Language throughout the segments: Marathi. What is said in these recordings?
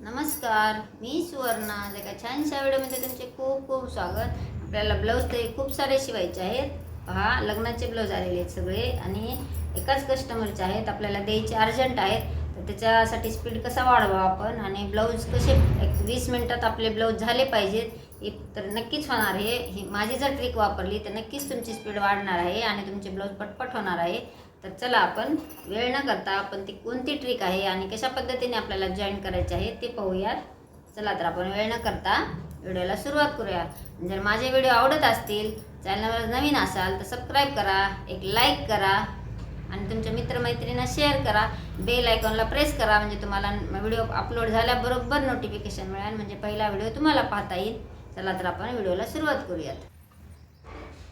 नमस्कार मी सुवर्णा. एका छानशा व्हिडिओमध्ये तुमचे खूप खूप स्वागत. आपल्याला ब्लाऊज ते खूप सारे शिवायचे आहेत. पहा लग्नाचे ब्लाऊज आलेले आहेत सगळे आणि एकाच कस्टमरचे आहेत. आपल्याला द्यायचे अर्जंट आहेत. तर त्याच्यासाठी स्पीड कसा वाढवा आपण आणि ब्लाऊज कसे एक वीस मिनटात आपले ब्लाऊज झाले पाहिजेत. हे तर नक्कीच होणार आहे. ही माझी जर ट्रिक वापरली तर नक्कीच तुमची स्पीड वाढणार आहे आणि तुमचे ब्लाऊज पटपट होणार आहे. तर चला आपण वेळ न करता आपण ती कोणती ट्रिक आहे आणि कशा पद्धतीने आपल्याला जॉईन करायचे आहे ते पाहूयात. चला तर आपण वेळ न करता व्हिडिओला सुरुवात करूया. जर माझे व्हिडिओ आवडत असतील चॅनलवर नवीन असाल तर सबस्क्राईब करा एक लाईक करा आणि तुमच्या मित्रमैत्रिणींना शेअर करा. बेल आयकॉनला प्रेस करा म्हणजे तुम्हाला व्हिडिओ अपलोड झाल्याबरोबर नोटिफिकेशन मिळेल म्हणजे पहिला व्हिडिओ तुम्हाला पाहता येईल. चला तर आपण व्हिडिओला सुरुवात करूयात.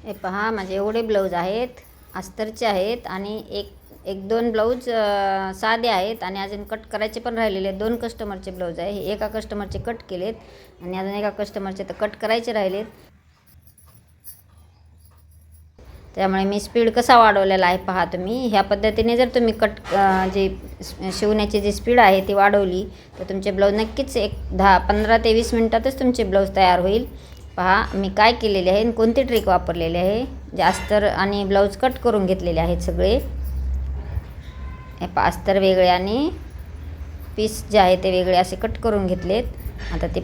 हे पहा माझे एवढे ब्लाऊज आहेत. अस्तरचे आहेत आणि एक एक दोन ब्लाऊज साधे आहेत आणि अजून कट करायचे पण राहिलेले आहेत. दोन कस्टमरचे ब्लाऊज आहे. हे एका कस्टमरचे कट केलेत आणि अजून एका कस्टमरचे तर कट करायचे राहिलेत. त्यामुळे मी स्पीड कसा वाढवलेला आहे पहा तुम्ही. ह्या पद्धतीने जर तुम्ही कट जे शिवण्याची जी स्पीड आहे ती वाढवली तर तुमचे ब्लाऊज नक्कीच एक दहा पंधरा ते वीस मिनटातच तुमचे ब्लाऊज तयार होईल. पहा मी काय केलेले आहे आणि कोणती ट्रिक वापरलेली आहे? जे अस्तर आणि ब्लाऊज कट करून घेतलेले आहेत सगळे. हे पहा अस्तर वेगळे आणि पीस जे आहे ते वेगळे असे कट करून घेतलेत. आता ते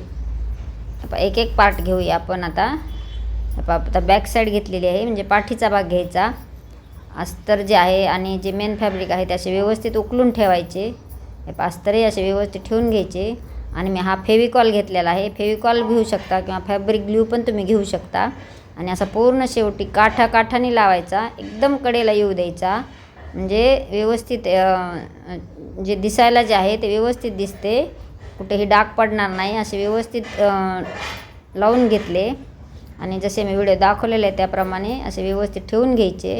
एक एक पार्ट घेऊया आपण आता. आता बॅक साईड घेतलेली आहे म्हणजे पाठीचा भाग घ्यायचा. अस्तर जे आहे आणि जे मेन फॅब्रिक आहे ते असे व्यवस्थित उकलून ठेवायचे. हे अस्तरही असे व्यवस्थित ठेवून घ्यायचे. आणि मी हा फेविकॉल घेतलेला आहे. फेविकॉल घेऊ शकता किंवा फॅब्रिक ग्ल्यू पण तुम्ही घेऊ शकता. आणि असा पूर्ण शेवटी काठा काठाने लावायचा एकदम कडेला येऊ द्यायचा. म्हणजे व्यवस्थित जे दिसायला जे आहे ते व्यवस्थित दिसते. कुठेही डाग पडणार नाही असे व्यवस्थित लावून घेतले. आणि जसे मी व्हिडिओ दाखवलेले आहे त्याप्रमाणे असे व्यवस्थित ठेवून घ्यायचे.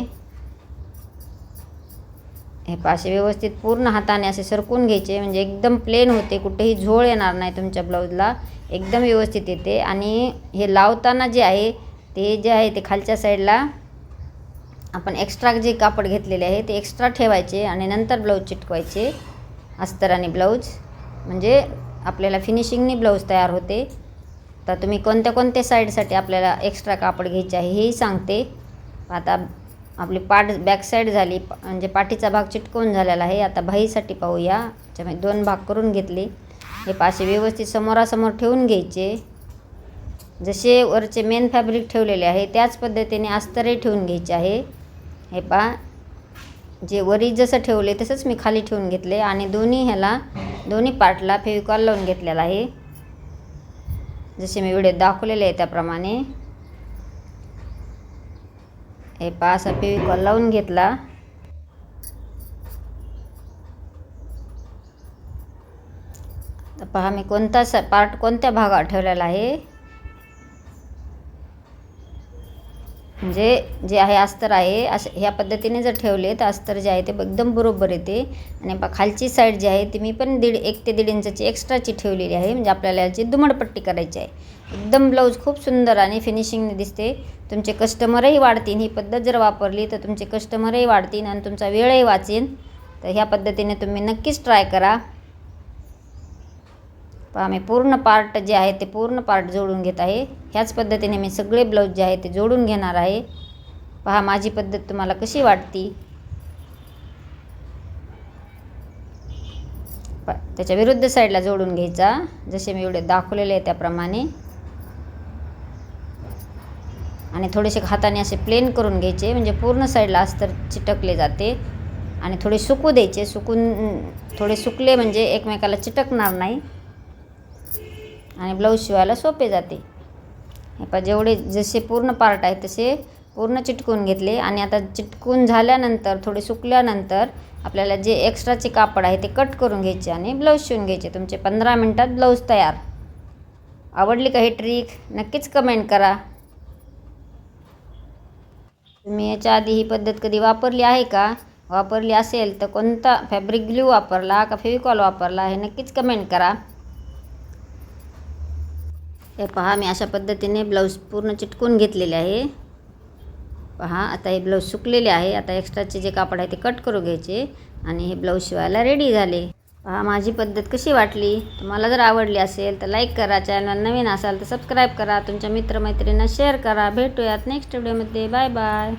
हे पहा असे व्यवस्थित पूर्ण हाताने असे सरकून घ्यायचे. म्हणजे एकदम प्लेन होते कुठेही झोळ येणार नाही तुमच्या ब्लाऊजला एकदम व्यवस्थित येते. आणि हे लावताना जे आहे ते जे आहे ते खालच्या साईडला आपण एक्स्ट्रा जे कापड घेतलेले आहे ते एक्स्ट्रा ठेवायचे आणि नंतर ब्लाऊज चिटकवायचे. अस्तर आणि ब्लाऊज म्हणजे आपल्याला फिनिशिंगनी ब्लाऊज तयार होते. तर तुम्ही कोणत्या कोणत्या साईडसाठी आपल्याला एक्स्ट्रा कापड घ्यायचे आहे हेही सांगते. आता आपली पाठ बॅक साईड झाली म्हणजे पाठीचा भाग चिटकवून झालेला आहे. आता भाईसाठी पाहूया. त्याच्यामध्ये दोन भाग करून घेतले. हे पाचशे व्यवस्थित समोरासमोर ठेवून घ्यायचे. जसे वरचे मेन फॅब्रिक ठेवलेले आहे त्याच पद्धतीने अस्तरे ठेवून घ्यायचे आहे. हे पहा. जे वरी जसं ठेवले तसंच मी खाली ठेवून घेतले आणि दोन्ही ह्याला दोन्ही पार्टला फेविकॉल लावून घेतलेला आहे. जसे मी व्हिडिओ दाखवलेले आहे त्याप्रमाणे. हे पहा असा फेविकॉल लावून घेतला. तर पहा मी कोणता स पार्ट कोणत्या भागावर ठेवलेला आहे? म्हणजे जे आहे अस्तर आहे अशा ह्या पद्धतीने जर ठेवले तर अस्तर जे आहे ते एकदम बरोबर येते. आणि बा खालची साईड जी आहे ती मी पण दीड एक ते दीड इंचाची एक्स्ट्राची ठेवलेली आहे. म्हणजे आपल्याला याची दुमडपट्टी करायची आहे. एकदम ब्लाऊज खूप सुंदर आणि फिनिशिंगने दिसते. तुमचे कस्टमरही वाढतील ही पद्धत जर वापरली तर तुमचे कस्टमरही वाढतील आणि तुमचा वेळही वाचेन तर ह्या पद्धतीने तुम्ही नक्कीच ट्राय करा. पहा मी पूर्ण पार्ट जे आहे ते पूर्ण पार्ट जोडून घेत आहे. ह्याच पद्धतीने मी सगळे ब्लाऊज जे आहे ते जोडून घेणार आहे. पहा माझी पद्धत तुम्हाला कशी वाटती? प त्याच्या विरुद्ध साईडला जोडून घ्यायचा. जसे मी एवढे दाखवलेले आहे त्याप्रमाणे. आणि थोडेसे हाताने असे प्लेन करून घ्यायचे म्हणजे पूर्ण साईडला अस्तर चिटकले जाते. आणि थोडे सुकू द्यायचे सुकून थोडे सुकले म्हणजे एकमेकाला चिटकणार नाही. आणि ब्लाऊज शिवायला सोपे जाते. हे पा जेवढे जसे पूर्ण पार्ट आहे तसे पूर्ण चिटकून घेतले. आणि आता चिटकून झाल्यानंतर थोडे सुकल्यानंतर आपल्याला जे एक्स्ट्राचे कापड आहे ते कट करून घ्यायचे आणि ब्लाऊज शिवून घ्यायचे. तुमचे पंधरा मिनटात ब्लाऊज तयार. आवडली का ही ट्रिक नक्कीच कमेंट करा. तुम्ही याच्या आधी ही पद्धत कधी वापरली आहे का? वापरली असेल तर कोणता फॅब्रिक ग्लू वापरला का फेविकॉल वापरला हे नक्कीच कमेंट करा. हे पहा मी अशा पद्धतीने ब्लाऊज पूर्ण चिटकून घेतलेले आहे. पहा आता हे ब्लाऊज सुकलेले आहे. आता एक्स्ट्राचे जे कापड आहे ते कट करू घ्यायचे आणि हे ब्लाऊज शिवायला रेडी झाले. पहा माझी पद्धत कशी वाटली? तुम्हाला जर आवडली असेल तर लाईक करा. चॅनल नवीन असाल तर सबस्क्राईब करा. तुमच्या मित्रमैत्रिणींना शेअर करा. भेटूयात नेक्स्ट व्हिडिओमध्ये बाय बाय